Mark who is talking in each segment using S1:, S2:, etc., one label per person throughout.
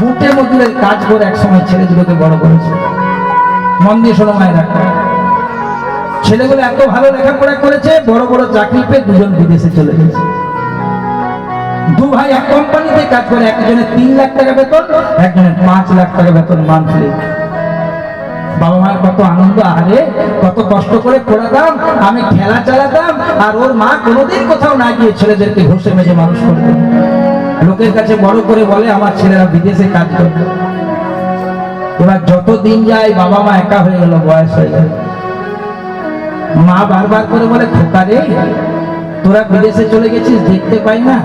S1: মুটে মজুরের কাজ করে একসময় ছেলে দুটোকে বড় করেছে। মন দিয়ে শোনো মায়েরা ছেলেগুলো এত ভালো লেখাপড়া করেছে, বড় বড় চাকরি পেয়ে দুজন বিদেশে চলে গেছে। দু ভাই এক কোম্পানিতে কাজ করে, একজনের তিন লাখ টাকা বেতন, একজনের পাঁচ লাখ টাকা বেতন মান্থলি বাবা মায়ের কত আনন্দ আরে কত কষ্ট করে পড়াতাম, আমি খেলা চালাতাম, আর ওর মা কোনোদিন কোথাও না গিয়ে ছেলেদেরকে ঘষে মেজে মানুষ করতো। লোকের কাছে বড় করে বলে, আমার ছেলেরা বিদেশে কাজ করবে। এবার যত দিন যায়, বাবা মা একা হয়ে গেল, বয়স হয়ে গেল। মা বারবার করে বলে, খোকা রে, তোরা বিদেশে চলে গেছিস, দেখতে পাই না,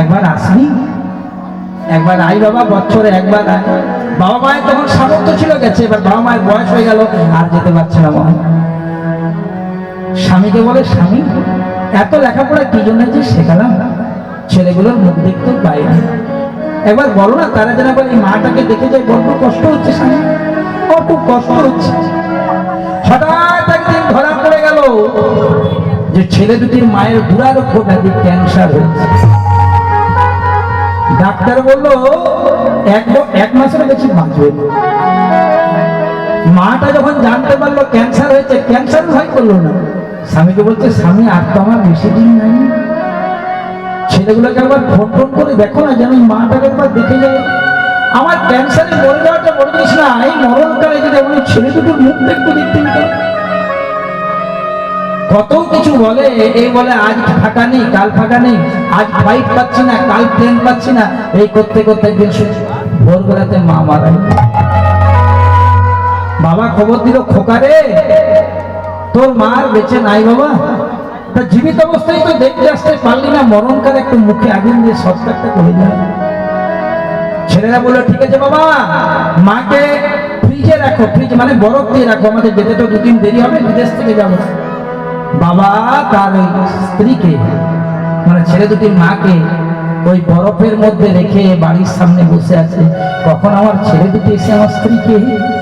S1: একবার আসবি? একবার আই বাবা, বছরে একবার আয়। বাবা মায়ের তখন সামর্থ্য ছিল, গেছে, এবার বাবা মায়ের বয়স হয়ে গেল, আর যেতে পারছে না মা। স্বামীকে বলে, স্বামী, এত লেখাপড়া কি জন্য যে শেখালাম? ছেলেগুলোর মুখ দেখতে পাই না। একবার বলো না, তারা যেন এই মাটাকে দেখে যায় বড্ড কষ্ট হচ্ছে খুব কষ্ট হচ্ছে। হঠাৎ একদিন ধরা পড়ে গেল যে ছেলে দুটির মায়ের দুরারোগ্য ব্যাধি ক্যান্সার হয়েছে। ডাক্তার বলল, এক এক মাসের বেশি বাঁচবে মাটা যখন জানতে পারল ক্যান্সার হয়েছে ক্যান্সার ভয় করল না। স্বামীকে বলছে, স্বামী, আর তো আমার বেশি দিন নাই। ছেলেগুলোকে একবার ফোন করে দেখো না যেন মাটাকে একবার দেখে যায় আমার ক্যান্সারে মরে যাওয়াটা বড় জিনিস না, এই মরণকালে যদি আমি ছেলে দুটোর মুখটা একটু দেখতে কত কিছু বলে এই বলে, আজ ফাঁকা নেই, কাল ফাঁকা নেই, আজ ফ্লাইট পাচ্ছি না, কাল প্লেন পাচ্ছি না। এই করতে করতে একদিন ভোরবেলাতে মা মারা বাবা খবর দিল খোকারে তোর মার বেঁচে নাই বাবা। তা জীবিত অবস্থায় তো দেখতে আসতে পারলি না, মরণকালে একটু মুখে আগুন দিয়ে সৎকারটা করে দিল ছেলেরা বলল, ঠিক আছে বাবা, মাকে ফ্রিজে রাখো ফ্রিজ মানে বরফ দিয়ে রাখো, আমাদের যেতে তো দুদিন দেরি হবে, বিদেশ থেকে যাব। বাবা তার ওই স্ত্রীকে মানে ছেলে দুটির মাকে ওই বরফের মধ্যে রেখে বাড়ির সামনে বসে আছে। কখন আমার ছেলে দুটি এসে আমার স্ত্রীকে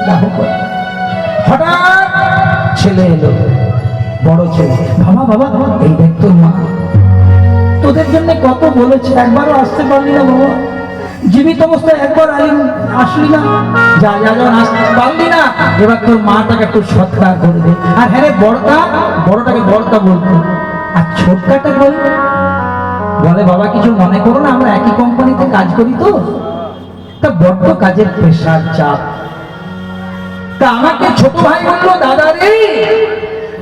S1: দাহ করে? হঠাৎ ছেলে এলো। বড় ছেলে। বাবা বাবা, এই দেখ তোর মা। তোদের জন্য কত বলেছে, একবারও আসতে পারলি না বাবা। জীবিত অবস্থায় একবার আলি, আসলি না। যা যা যখন আসতে পারলি না। এবার তোর মাটাকে একটু সৎকার করে দে। আর হ্যাঁ বড়টা, বড়টাকে বড়টা বলতো। আর ছোটটাকে বল। বলে, বাবা, কিছু মনে করো না, আমরা একই কোম্পানিতে কাজ করি তো। তা বড্ড কাজের প্রেশার চাপ। তা আমাকে ছোট ভাই বলল, দাদা রে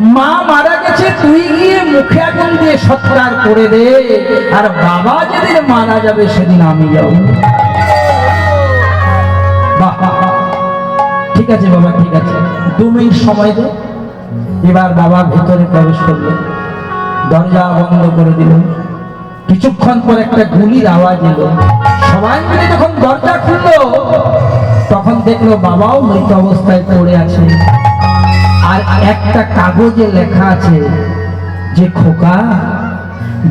S1: মা মারা গেছে, তুই গিয়ে মুখে আগুন দিয়ে সৎকার করে দে। আর বাবা যেদিন মারা যাবে, সেদিন আমি যাব। ঠিক আছে বাবা, ঠিক আছে। দু মিনিট সময় দে। এবার বাবা ভিতরে প্রবেশ করল দরজা বন্ধ করে দিল। কিছুক্ষণ পর একটা গুলির আওয়াজ এলো। সবাই মিলে যখন দরজা খুললো, তখন দেখল বাবাও মৃত অবস্থায় পড়ে আছে। একটা কাগজে লেখা আছে যে, খোকা,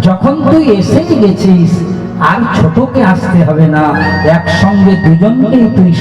S1: যখন তুই এসেই গেছিস, আর ছোটকে আসতে হবে না, একসঙ্গে দুজনকেই তুই